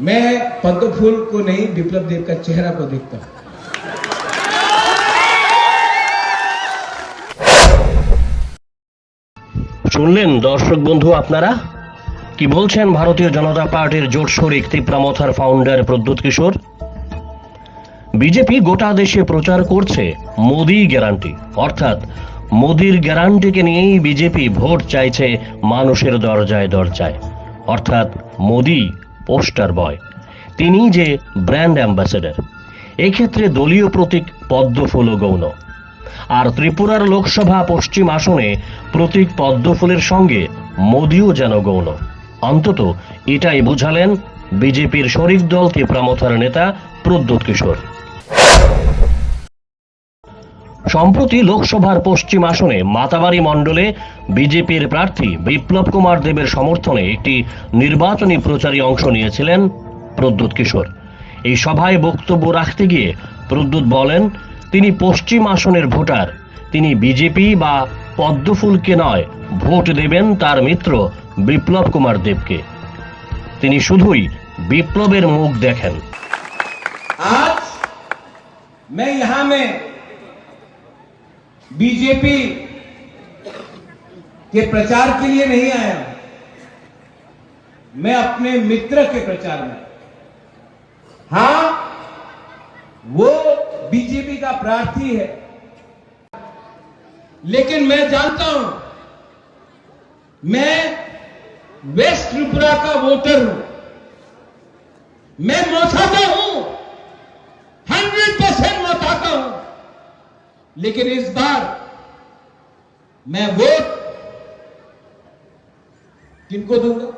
मैं पद्म फूल को नहीं विप्लव देव का चेहरा को देखता हूं শুনলেন দর্শক বন্ধু আপনারা কি বলছেন ভারতীয় জনতা পার্টির জোট শরিক তিপ্রামথার ফাউন্ডার প্রদ্যুৎ কিশোর বিজেপি গোটা দেশে প্রচার করছে মোদি গ্যারান্টি অর্থাৎ মোদির গ্যারান্টিকে নিয়েই বিজেপি ভোট চাইছে মানুষের দরজায় দরজায় অর্থাৎ মোদি পোস্টার বয়। তিনি যে ব্র্যান্ড অ্যাম্বাসেডার। এক্ষেত্রে দলীয় প্রতীক পদ্মফুল ও গৌণ। আর ত্রিপুরার লোকসভা পশ্চিম আসনে প্রতীক পদ্মফুলের সঙ্গে মোদিও যেন গৌণ। অন্তত এটাই বুঝালেন বিজেপির শরিক দল ত্রিপ্রামথার নেতা প্রদ্যোৎ কিশোর। সম্প্রতি লোকসভার পশ্চিম আসনে মাতাবাড়ি মণ্ডলে বিজেপির প্রার্থী বিপ্লব কুমার দেবের সমর্থনে একটি নির্বাচনী প্রচারে অংশ নিয়েছিলেন প্রদ্যুৎ কিশোর এই সভায় বক্তব্য রাখতে গিয়ে প্রদ্যুৎ বলেন তিনি পশ্চিম আসনের ভোটার তিনি বিজেপি বা পদ্মফুলকে নয় ভোট দেবেন তার মিত্র বিপ্লব কুমার দেবকে তিনি শুধুই বিপ্লবের মুখ দেখেন आज मैं यहां में बीजेपी के प्रचार के लिए नहीं आया। मैं अपने मित्र के प्रचार में हाँ, वो बीजेपी का प्रार्थी है। लेकिन मैं जानता हूँ, मैं वेस्ट त्रिपुरा का वोटर हूँ। मैं मोसाता हूँ। लेकिन इस बार मैं वोट किनको दूंगा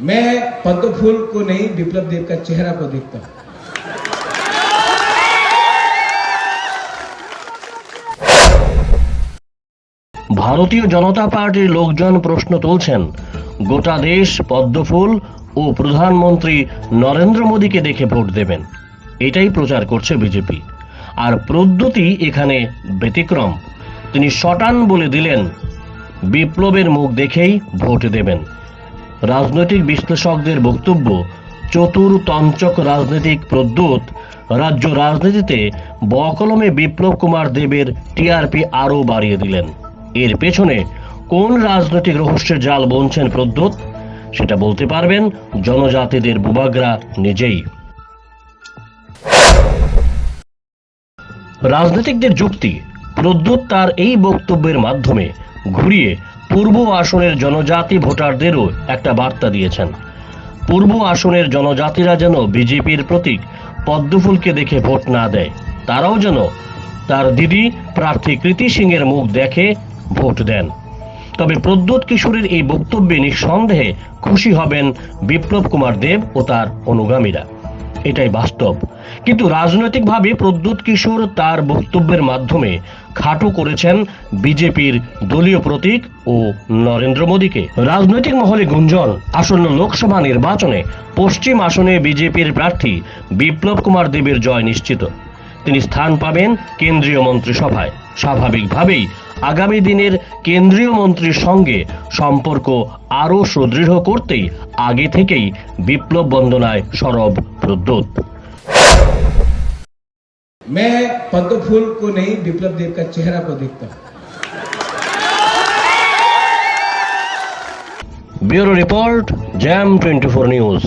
मैं पद्म फूल को नहीं विप्लव देव का चेहरा को देखता हूं ভারতীয় জনতা পার্টির লোকজন প্রশ্ন তুলছেন গোটা দেশ পদ্মফুল ও প্রধানমন্ত্রী নরেন্দ্র মোদীকে দেখে ভোট দেবেন। এটাই প্রচার করছে বিজেপি। আর প্রদ্যুতি এখানে ব্যতিক্রম। তিনি শটান বলে দিলেন, বিপ্লবের মুখ দেখেই ভোট দেবেন। রাজনৈতিক বিশ্লেষকদের বক্তব্য চতুর তঞ্চক রাজনৈতিক প্রদ্যুৎ রাজ্য রাজনীতিতে বকলমে বিপ্লব কুমার দেবের টিআরপি আরও বাড়িয়ে দিলেন। এর পেছনে কোন রাজনৈতিক রহস্যের জাল বুনছেন প্রদ্যুৎ? সেটা বলতে পারবেন জনজাতিদের বুবাগরা নিজেই। রাজনীতিকদের যুক্তি, প্রদ্যুৎ তার এই বক্তব্যের মাধ্যমে ঘুরিয়ে পূর্ব আসনের জনজাতি ভোটারদেরও একটা বার্তা দিয়েছেন। পূর্ব আসনের জনজাতিরা যেন বিজেপির প্রতীক পদ্মফুলকে দেখে ভোট না দেয়, তারাও যেন তার দিদি প্রার্থী কৃতি সিংয়ের মুখ দেখে ভোট দেন। তবে প্রদ্যুৎ কিশোরের এই বক্তব্যে নিঃসন্দেহে খুশি হবেন বিপ্লব কুমার দেব ও তার অনুগামীরা। এটাই বাস্তব। কিন্তু রাজনৈতিকভাবে প্রদ্যুৎ কিশোর তার বক্তব্যের মাধ্যমে খাটো করেছেন বিজেপির দলীয় প্রতীক ও নরেন্দ্র মোদীকে। রাজনৈতিক মহলে গুঞ্জন, আসন্ন লোকসভা নির্বাচনে পশ্চিম আসনে বিজেপির প্রার্থী বিপ্লব কুমার দেবের জয় নিশ্চিত। তিনি স্থান পাবেন কেন্দ্রীয় মন্ত্রিসভায়। স্বাভাবিকভাবেই আগামী দিনের কেন্দ্রীয় মন্ত্রীর সঙ্গে সম্পর্ক আরও সুদৃঢ় করতেই আগে থেকেই বিপ্লব বন্দনায় সরব প্রদ্যুৎ मैं पद्म फूल को नहीं विप्लव देव का चेहरा को देखता हूं bureau report jam twenty four news